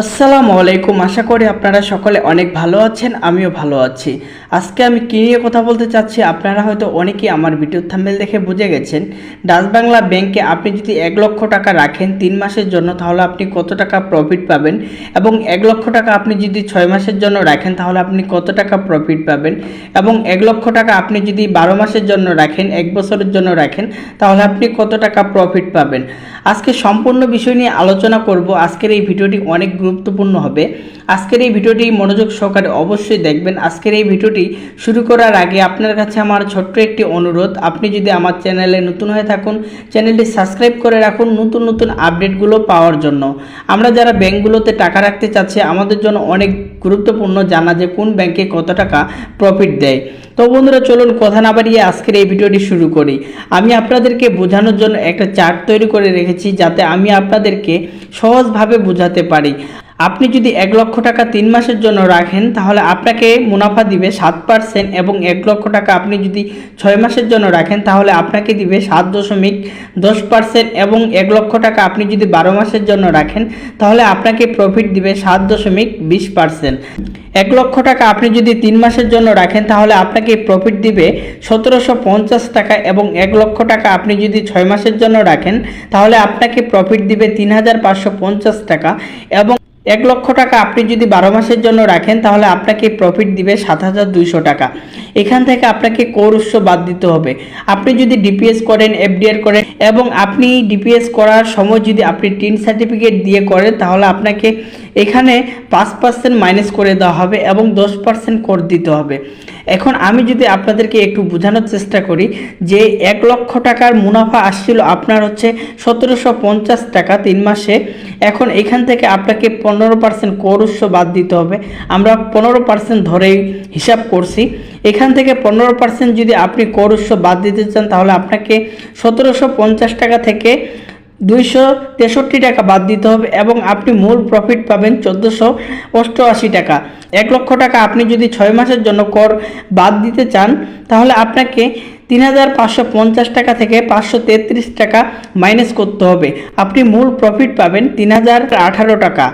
আসসালামু আলাইকুম। আশা করি আপনারা সকলে অনেক ভালো আছেন, আমিও ভালো আছি। আজকে আমি কী নিয়ে কথা বলতে চাচ্ছি, আপনারা হয়তো অনেকেই আমার ভিডিও থাম্বেল দেখে বুঝে গেছেন। ডাচ বাংলা ব্যাংকে আপনি যদি এক লক্ষ টাকা রাখেন তিন মাসের জন্য, তাহলে আপনি কত টাকা প্রফিট পাবেন? এবং এক লক্ষ টাকা আপনি যদি ছয় মাসের জন্য রাখেন, তাহলে আপনি কত টাকা প্রফিট পাবেন? এবং এক লক্ষ টাকা আপনি যদি বারো মাসের জন্য রাখেন, এক বছরের জন্য রাখেন, তাহলে আপনি কত টাকা প্রফিট পাবেন? আজকে সম্পূর্ণ বিষয় নিয়ে আলোচনা করব। আজকের এই ভিডিওটি অনেক গুরুত্বপূর্ণ হবে। আজকের এই ভিডিওটি মনোযোগ সহকারে অবশ্যই দেখবেন। আজকের এই ভিডিওটি শুরু করার আগে আপনার কাছে আমার ছোট্ট একটি অনুরোধ। আপনি যদি আমার চ্যানেলে নতুন হয়ে থাকুন, চ্যানেলটি সাবস্ক্রাইব করে রাখুন নতুন নতুন আপডেটগুলো পাওয়ার জন্য। আমরা যারা ব্যাংকগুলোতে টাকা রাখতে চাচ্ছি, আমাদের জন্য অনেক গুরুত্বপূর্ণ জানা যে কোন ব্যাংকে কত টাকা প্রফিট দেয়। তো বন্ধুরা, চলুন কথা না বাড়িয়ে আজকের এই ভিডিওটি শুরু করি। আমি আপনাদেরকে বোঝানোর জন্য একটা চার্ট তৈরি করে রেখেছি যাতে আমি আপনাদেরকে সহজভাবে বোঝাতে পারি। আপনি যদি এক লক্ষ টাকা তিন মাসের জন্য রাখেন, তাহলে আপনাকে মুনাফা দিবে সাত পার্সেন্ট এবং এক লক্ষ টাকা আপনি যদি ছয় মাসের জন্য রাখেন, তাহলে আপনাকে দিবে সাত দশমিক দশ পার্সেন্ট এবং এক লক্ষ টাকা আপনি যদি বারো মাসের জন্য রাখেন, তাহলে আপনাকে প্রফিট দিবে সাত দশমিক বিশ পার্সেন্ট। এক লক্ষ টাকা আপনি যদি তিন মাসের জন্য রাখেন, তাহলে আপনাকে প্রফিট দিবে সতেরোশো পঞ্চাশ টাকা এবং এক লক্ষ টাকা আপনি যদি ছয় মাসের জন্য রাখেন, তাহলে আপনাকে প্রফিট দিবে তিন হাজার পাঁচশো পঞ্চাশ টাকা এবং এক লক্ষ টাকা আপনি যদি বারো মাসের জন্য রাখেন, তাহলে আপনাকে প্রফিট দিবে সাত হাজার দুইশো টাকা। এখান থেকে আপনাকে কোর উৎস বাদ দিতে হবে। আপনি যদি ডিপিএস করেন এফডিআর করেন, এবং আপনি ডিপিএস করার সময় যদি আপনি টিন সার্টিফিকেট দিয়ে করেন, তাহলে আপনাকে এখানে পাঁচ পার্সেন্ট মাইনাস করে দেওয়া হবে এবং দশ পার্সেন্ট কর দিতে হবে। এখন আমি যদি আপনাদেরকে একটু বোঝানোর চেষ্টা করি যে এক লক্ষ টাকার মুনাফা আসছিল আপনার হচ্ছে সতেরোশো পঞ্চাশ টাকা তিন মাসে, এখন এখান থেকে আপনাকে পনেরো পার্সেন্ট কর উৎস বাদ দিতে হবে। আমরা পনেরো পার্সেন্ট ধরেই হিসাব করছি। এখান থেকে পনেরো পার্সেন্ট যদি আপনি কর উৎস বাদ দিতে চান তাহলে আপনাকে সতেরোশো পঞ্চাশ টাকা থেকে দুইশো তেষট্টি টাকা বাদ দিতে হবে এবং আপনি মূল প্রফিট পাবেন চোদ্দোশো অষ্টআশি টাকা। এক লক্ষ টাকা আপনি যদি ছয় মাসের জন্য কর বাদ দিতে চান, তাহলে আপনাকে তিন হাজার পাঁচশো পঞ্চাশ টাকা থেকে পাঁচশো তেত্রিশ টাকা মাইনাস করতে হবে। আপনি মূল প্রফিট পাবেন তিন হাজার আঠারো টাকা।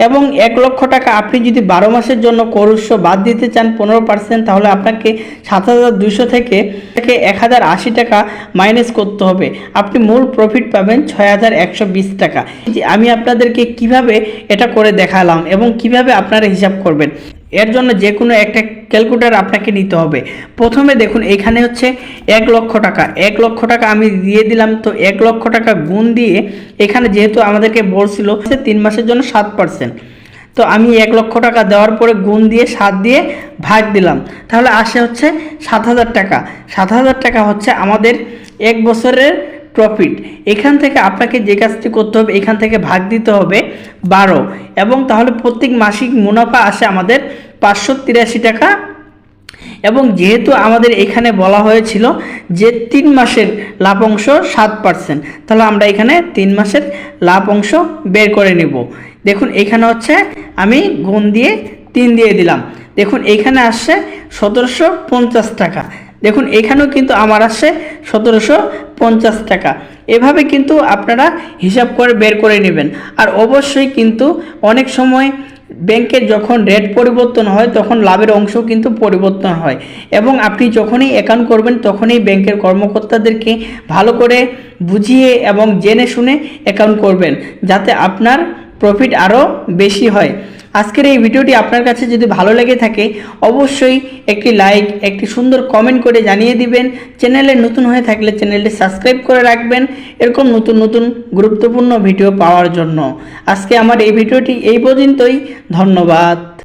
এবং এক লক্ষ টাকা আপনি যদি বারো মাসের জন্য কর উৎস বাদ দিতে চান পনেরো পার্সেন্ট, তাহলে আপনাকে সাত হাজার দুশো থেকে থেকে এক হাজার আশি টাকা মাইনাস করতে হবে। আপনি মূল প্রফিট পাবেন ছয় হাজার একশো বিশ টাকা। আমি আপনাদেরকে কীভাবে এটা করে দেখালাম এবং কীভাবে আপনারা হিসাব করবেন। এর জন্য যে কোনো একটা ক্যালকুলেটার আপনাকে নিতে হবে। প্রথমে দেখুন, এখানে হচ্ছে এক লক্ষ টাকা। এক লক্ষ টাকা আমি দিয়ে দিলাম, তো এক লক্ষ টাকা গুণ দিয়ে এখানে যেহেতু আমাদেরকে বলছিল তিন মাসের জন্য সাত পার্সেন্ট। তো আমি এক লক্ষ টাকা দেওয়ার পরে গুণ দিয়ে সাত দিয়ে ভাগ দিলাম। তাহলে আসে হচ্ছে সাত হাজার টাকা। সাত হাজার টাকা হচ্ছে আমাদের এক বছরের প্রফিট। এখান থেকে আপনাকে যে কাজটি করতে হবে, এখান থেকে ভাগ দিতে হবে। বারো। এবং তাহলে প্রত্যেক মাসিক মুনাফা আসে আমাদের পাঁচশো তিরাশি টাকা। এবং যেহেতু আমাদের এখানে বলা হয়েছিল যে তিন মাসের লাভ অংশ সাত পার্সেন্ট, তাহলে আমরা এখানে তিন মাসের লাভ অংশ বের করে নেব। দেখুন, এখানে হচ্ছে আমি গুণ দিয়ে তিন দিয়ে দিলাম। দেখুন, এখানে আসছে সতেরোশো পঞ্চাশ টাকা। দেখুন, এখানেও কিন্তু আমার আসছে সতেরোশো পঞ্চাশ টাকা। এভাবে কিন্তু আপনারা হিসাব করে বের করে নেবেন। আর অবশ্যই কিন্তু অনেক সময় ব্যাংকের যখন রেট পরিবর্তন হয়, তখন লাভের অংশ কিন্তু পরিবর্তন হয়। এবং আপনি যখনই অ্যাকাউন্ট করবেন, তখনই ব্যাংকের কর্মকর্তাদেরকে ভালো করে বুঝিয়ে এবং জেনে শুনে অ্যাকাউন্ট করবেন, যাতে আপনার প্রফিট আরও বেশি হয়। আজকের এই ভিডিওটি আপনার কাছে যদি ভালো লেগে থাকে, অবশ্যই একটি লাইক একটি সুন্দর কমেন্ট করে জানিয়ে দিবেন। চ্যানেলে নতুন হয়ে থাকলে চ্যানেলটি সাবস্ক্রাইব করে রাখবেন। এরকম নতুন নতুন, গুরুত্বপূর্ণ ভিডিও পাওয়ার জন্য। আজকে আমার এই ভিডিওটি এই পর্যন্তই। ধন্যবাদ।